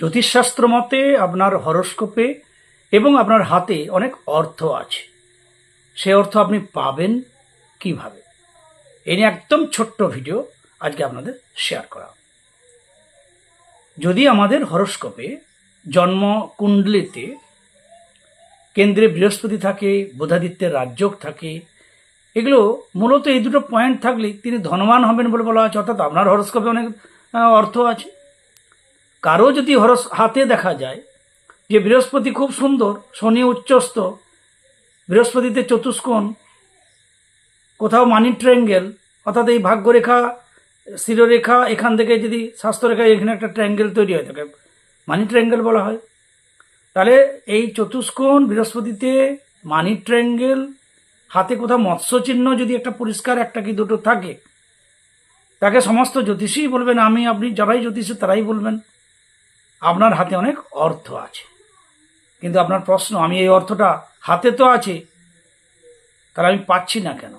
জ্যোতিষশাস্ত্র মতে আপনার হরস্কোপে এবং আপনার হাতে অনেক অর্থ আছে। সে অর্থ আপনি পাবেন কীভাবে? এই নিয়ে একদম ছোট্ট ভিডিও আজকে আপনাদের শেয়ার করা। যদি আমাদের হরস্কোপে জন্ম কুণ্ডলিতে কেন্দ্রে বৃহস্পতি থাকে, বোধাদিত্যের রাজযোগ থাকে, এগুলো মূলত এই দুটো পয়েন্ট থাকলে তিনি ধনবান হবেন বলে বলা আছে অর্থাৎ আপনার হরস্কোপে অনেক অর্থ আছে। কারও যদি হরস হাতে দেখা যায় যে বৃহস্পতি খুব সুন্দর, শনি উচ্চস্ত বৃহস্পতিতে চতুষ্কোণ, কোথাও মানি ট্রায়াঙ্গেল, অর্থাৎ এই ভাগ্যরেখা শিরোরেখা এখান থেকে যদি স্বাস্থ্যরেখা, এখানে একটা ট্রায়াঙ্গেল তৈরি হয় থাকে মানি ট্রায়াঙ্গেল বলা হয়। তাহলে এই চতুষ্কোণ, বৃহস্পতিতে মানি ট্রায়াঙ্গেল, হাতে কোথাও মৎস্য চিহ্ন যদি একটা পরিষ্কার, একটা কি দুটো থাকে, তাকে সমস্ত জ্যোতিষী বলবেন, আমি, আপনি যারাই জ্যোতিষী, তারাই বলবেন। আপনার হাতে অনেক অর্থ আছে। কিন্তু আপনার প্রশ্ন, আমি এই অর্থটা হাতে তো আছে, তাহলে আমি পাচ্ছি না কেন?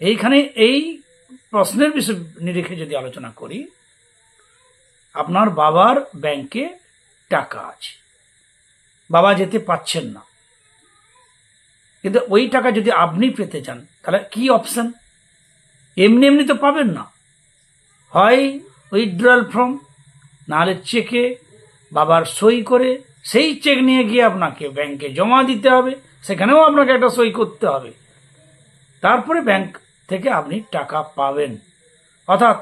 এইখানে এই প্রশ্নের বিষয় নিরিখে যদি আলোচনা করি, আপনার বাবার ব্যাংকে টাকা আছে। বাবা যেতে পাচ্ছেন না। কিন্তু ওই টাকা যদি আপনি পেতে চান, তাহলে কি অপশন এমনি এমনি তো পাবেন না। হয় উইথড্রয়াল ফর্ম নাহলে চেকে বাবার সই করে সেই চেক নিয়ে গিয়ে আপনাকে ব্যাংকে জমা দিতে হবে, সেখানেও আপনাকে একটা সই করতে হবে। তারপরে ব্যাংক থেকে আপনি টাকা পাবেন। অর্থাৎ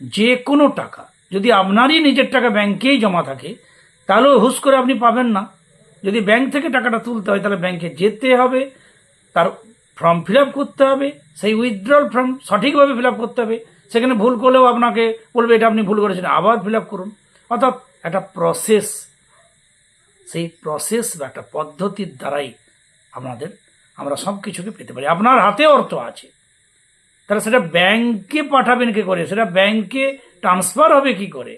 যে কোনো টাকা, যদি আপনারই নিজের টাকা ব্যাংকেই জমা থাকে, তাহলেও হুস করে আপনি পাবেন না। যদি ব্যাংক থেকে টাকাটা তুলতে হয়, তাহলে ব্যাংকে যেতে হবে, তার ফর্ম ফিল করতে হবে, সেই উইথড্রল ফর্ম সঠিকভাবে ফিল করতে হবে। সেখানে ভুল করলেও আপনাকে বলবে, এটা আপনি ভুল করেছেন। আবার ফিল করুন। অর্থাৎ একটা প্রসেস সেই প্রসেস বা একটা পদ্ধতির দ্বারাই আমাদের, আমরা সব কিছুকে পেতে পারি। আপনার হাতে অর্থ আছে। তাহলে সেটা ব্যাংকে পাঠাবেন কি করে? সেটা ব্যাংকে ট্রান্সফার হবে কি করে?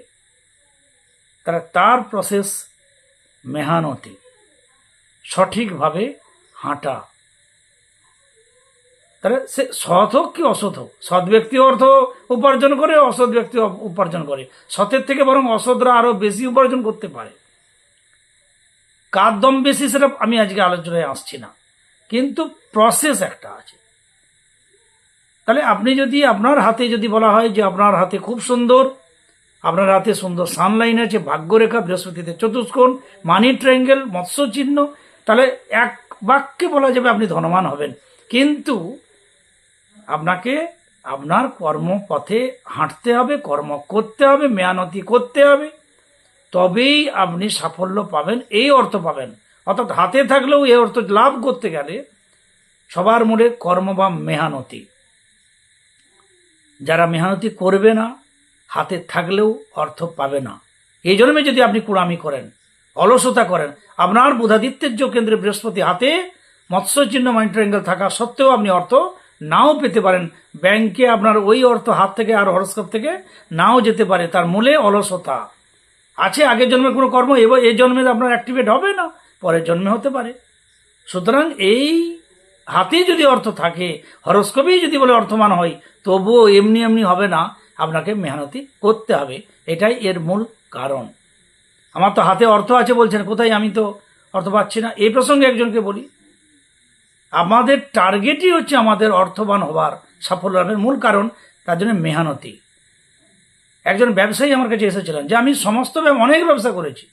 তাহলে তার প্রসেস মেহানতি, সঠিকভাবে হাঁটা। তাহলে সে সৎ হোক কি অসৎ হোক? সৎ ব্যক্তি অর্থ উপার্জন করে, অসৎ ব্যক্তি উপার্জন করে। সতের থেকে বরং অসৎরা আরও বেশি উপার্জন করতে পারে। কার দম বেশি সেটা আমি আজকে আলোচনায় আসছি না। কিন্তু প্রসেস একটা আছে। তাহলে আপনি যদি আপনার হাতে যদি বলা হয় যে আপনার হাতে খুব সুন্দর, আপনার হাতে সুন্দর সানলাইন আছে, ভাগ্যরেখা, বৃহস্পতিতে চতুষ্কোণ মানি ট্রায়াঙ্গেল মৎস্য চিহ্ন তাহলে এক বাক্যে বলা যাবে আপনি ধনবান হবেন। কিন্তু আপনাকে আপনার কর্মপথে হাঁটতে হবে, কর্ম করতে হবে, মেয়ানতি করতে হবে। তবেই আপনি সাফল্য পাবেন, এই অর্থ পাবেন। অর্থাৎ হাতে থাকলেও এই অর্থ লাভ করতে গেলে সবার মূলে কর্ম বা মেহানতি। যারা মেহানতি করবে না, হাতে থাকলেও অর্থ পাবে না। এই জন্মে যদি আপনি কুড়ামি করেন, অলসতা করেন, আপনার বুধাদিত্যের যোগ কেন্দ্রে বৃহস্পতি হাতে মৎস্য চিহ্ন মাইন্ড থাকা সত্ত্বেও আপনি অর্থ নাও পেতে পারেন। ব্যাংকে আপনার ওই অর্থ হাত থেকে আর হরস্কোপ থেকে নাও যেতে পারে, তার মূলে অলসতা। আছে, আগের জন্মের কোনো কর্ম, এবার এই জন্মে আপনার অ্যাক্টিভেট হবে না, পরের জন্মে হতে পারে। সুতরাং এই হাতে যদি অর্থ থাকে, হরস্কোপেই যদি বলে অর্থমান হয়, তবুও এমনি এমনি হবে না, আপনাকে মেহনতি করতে হবে, এটাই এর মূল কারণ। আমার তো হাতে অর্থ আছে বলছেন, কোথায় আমি তো অর্থ পাচ্ছি না? এই প্রসঙ্গে একজনকে বলি। আমাদের টার্গেটই হচ্ছে আমাদের অর্থবান হবার সাফল্য লাভের মূল কারণ, তার জন্য মেহনতি। একজন ব্যবসায়ী আমার কাছে এসেছিলেন যে, আমি সমস্ত অনেক ব্যবসা করেছি।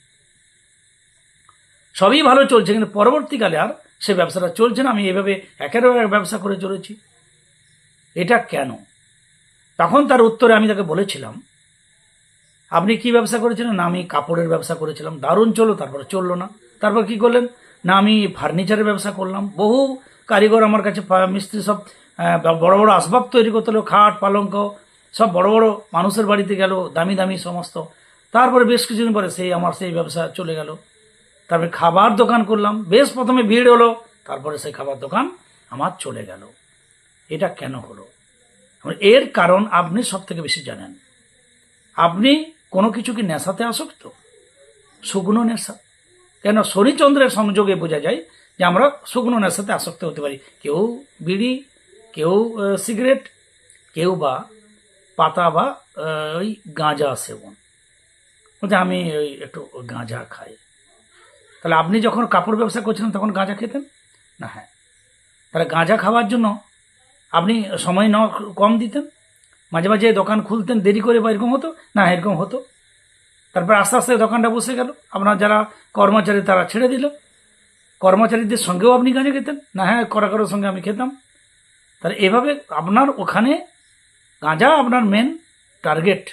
সবই ভালো চলছে, কিন্তু পরবর্তীকালে আর সে ব্যবসাটা চলছে না। আমি এভাবে একের এক ব্যবসা করে চলেছি। এটা কেন? তখন তার উত্তরে আমি তাকে বলেছিলাম, আপনি কি ব্যবসা করেছিলেন? না, আমি কাপড়ের ব্যবসা করেছিলাম। দারুণ চলো তারপরে চলল না। তারপর কি করলেন? না, আমি ফার্নিচারের ব্যবসা করলাম। বহু কারিগর আমার কাছে মিস্ত্রি সব বড় বড় আসবাব তৈরি করতে হলো, খাট, পালঙ্ক, সব বড় বড় মানুষের বাড়িতে গেল, দামি দামি সমস্ত। তারপরে বেশ কিছুদিন পরে সেই, আমার সেই ব্যবসা চলে গেল। তারপরে খাবার দোকান করলাম। বেশ প্রথমে ভিড় হলো, তারপরে সেই খাবার দোকান আমার চলে গেল। এটা কেন হলো? এর কারণ আপনি সব থেকে বেশি জানেন। আপনি কোনো কিছু কি নেশাতে আসক্ত? শুকনো নেশা। কেন শনিচন্দ্রের সংযোগে বোঝা যায় যে আমরা শুকনো নেশাতে আসক্ত হতে পারি। কেউ বিড়ি, কেউ সিগারেট, কেউ বা পাতা বা ওই গাঁজা সেবন। বলছে আমি ওই একটু গাঁজা খাই। তাহলে আপনি যখন কাপড় ব্যবসা করছিলেন তখন গাঁজা খেতেন? না হ্যাঁ। তাহলে গাঁজা খাওয়ার জন্য আপনি সময় ন কম দিতেন? মাঝে মাঝে দোকান খুলতেন, দেরি করে বা এরকম হতো? না, এরকম হতো। তারপর আস্তে আস্তে দোকানটা বসে গেল। আপনার যারা কর্মচারী, তারা ছেড়ে দিল। কর্মচারীদের সঙ্গেও আপনি গাঁজা খেতেন? না হ্যাঁ করা কারোর সঙ্গে আমি খেতাম। তাহলে এভাবে আপনার ওখানে গাঁজা আপনার মেন টার্গেট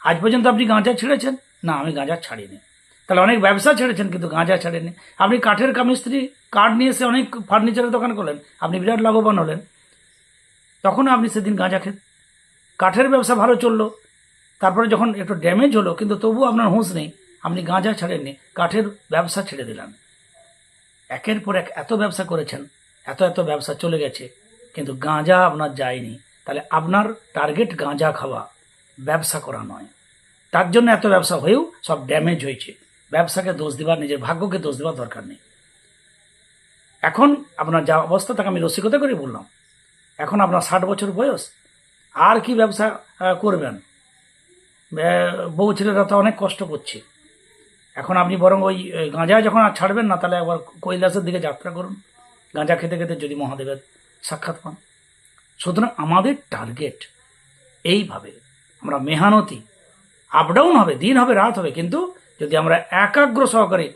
আজ পর্যন্ত আপনি গাঁজা ছেড়েছেন? না, আমি গাঁজা ছাড়িনি। তাহলে অনেক ব্যবসা ছেড়েছেন, কিন্তু গাঁজা ছাড়েনি আপনি কাঠের কামিস্ত্রি, কাঠ নিয়ে এসে অনেক ফার্নিচারের দোকান করলেন। আপনি বিরাট লাভবান হলেন। তখন আপনি সেদিন গাঁজা খেত কাঠের ব্যবসা ভালো চলল। তারপরে যখন একটু ড্যামেজ হলো, কিন্তু তবুও আপনার হুঁশ নেই। আপনি গাঁজা ছাড়েননি, কাঠের ব্যবসা ছেড়ে দিলেন। একের পর এক এত ব্যবসা করেছেন, এত এত ব্যবসা চলে গেছে, কিন্তু গাঁজা আপনার যায়নি। তাহলে আপনার টার্গেট গাঁজা খাওয়া, ব্যবসা করা নয়। তার জন্য এত ব্যবসা হয়েও সব ড্যামেজ হয়েছে। ব্যবসাকে দোষ দেবার, নিজের ভাগ্যকে দোষ দেওয়ার দরকার নেই। এখন আপনার যা অবস্থা, তাকে আমি রসিকতা করে বললাম। এখন আপনার ষাট বছর বয়স, আর কি ব্যবসা করবেন? বউ ছেলেরা তো অনেক কষ্ট করছে। এখন আপনি বরং ওই গাঁজা যখন আর ছাড়বেন না, তাহলে একবার কৈলাসের দিকে যাত্রা করুন। গাঁজা খেতে খেতে যদি মহাদেবের সাক্ষাৎ পান। সুতরাং আমাদের টার্গেট এইভাবে, আমরা মেহানতি আপ ডাউন হবে, দিন হবে, রাত হবে, কিন্তু যদি আমরা একাগ্র সহকারে,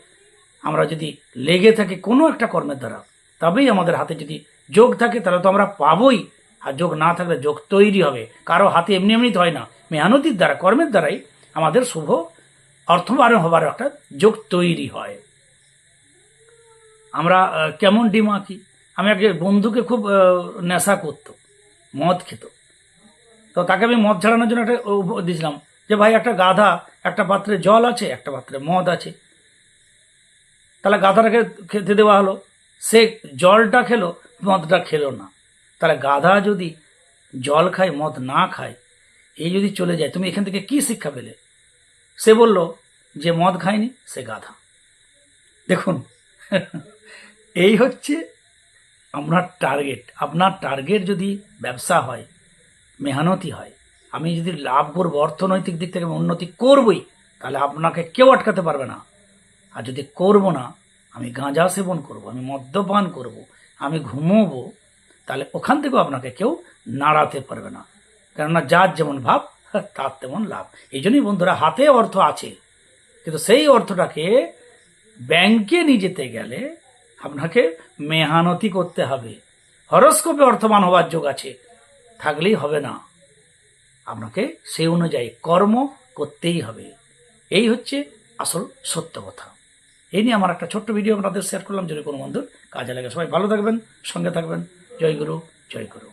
আমরা যদি লেগে থাকি কোনো একটা কর্মের দ্বারা, তবেই আমাদের হাতে যদি যোগ থাকে, তাহলে তো আমরা পাবোই। আর যোগ না থাকলে যোগ তৈরি হবে। কারও হাতে এমনি এমনি হয় না। মেহানতির দ্বারা, কর্মের দ্বারাই আমাদের শুভ অর্থবার হবার একটা যোগ তৈরি হয়। আমরা কেমন ডিম আঁকি? আমি আগে বন্ধুকে খুব নেশা করতো, মদ খেত। তো তাকে আমি মদ ছাড়ানোর জন্য একটা দিয়েছিলাম যে, ভাই, একটা গাধা, একটা পাত্রে জল আছে, একটা পাত্রে মদ আছে। তাহলে গাধাটাকে খেতে দেওয়া হলো। সে জলটা খেলো, মদটা খেলো না। তাহলে গাধা যদি জল খায়, মদ না খায় এই যদি চলে যায়, তুমি এখান থেকে কি শিক্ষা পেলে? সে বলল, যে মদ খায়নি, সে গাধা। দেখুন, এই হচ্ছে আপনার টার্গেট আপনার টার্গেট যদি ব্যবসা হয়, মেহনতি হয়, আমি যদি লাভ করব, অর্থনৈতিক দিক থেকে উন্নতি করবই, তাহলে আপনাকে কেউ আটকাতে পারবে না। আর যদি করব না, আমি গাঁজা সেবন করব, আমি মদ্যপান করব, আমি ঘুমোবো তাহলে ওখান থেকেও আপনাকে কেউ নাড়াতে পারবে না। কেননা যার যেমন ভাব তার তেমন লাভ। এই জন্যই বন্ধুরা, হাতে অর্থ আছে। কিন্তু সেই অর্থটাকে ব্যাংকে নিয়ে যেতে গেলে আপনাকে মেহানতি করতে হবে। হরস্কোপে অর্থবান হওয়ার যোগ আছে। থাকলেই হবে না। আপনাকে সেই অনুযায়ী কর্ম করতেই হবে। এই হচ্ছে আসল সত্য কথা। এই নিয়ে আমার একটা ছোট্ট ভিডিও আপনাদের শেয়ার করলাম। যদি কোনো বন্ধুর কাজে লাগে, সবাই ভালো থাকবেন, সঙ্গে থাকবেন। জয় গুরু জয় গুরু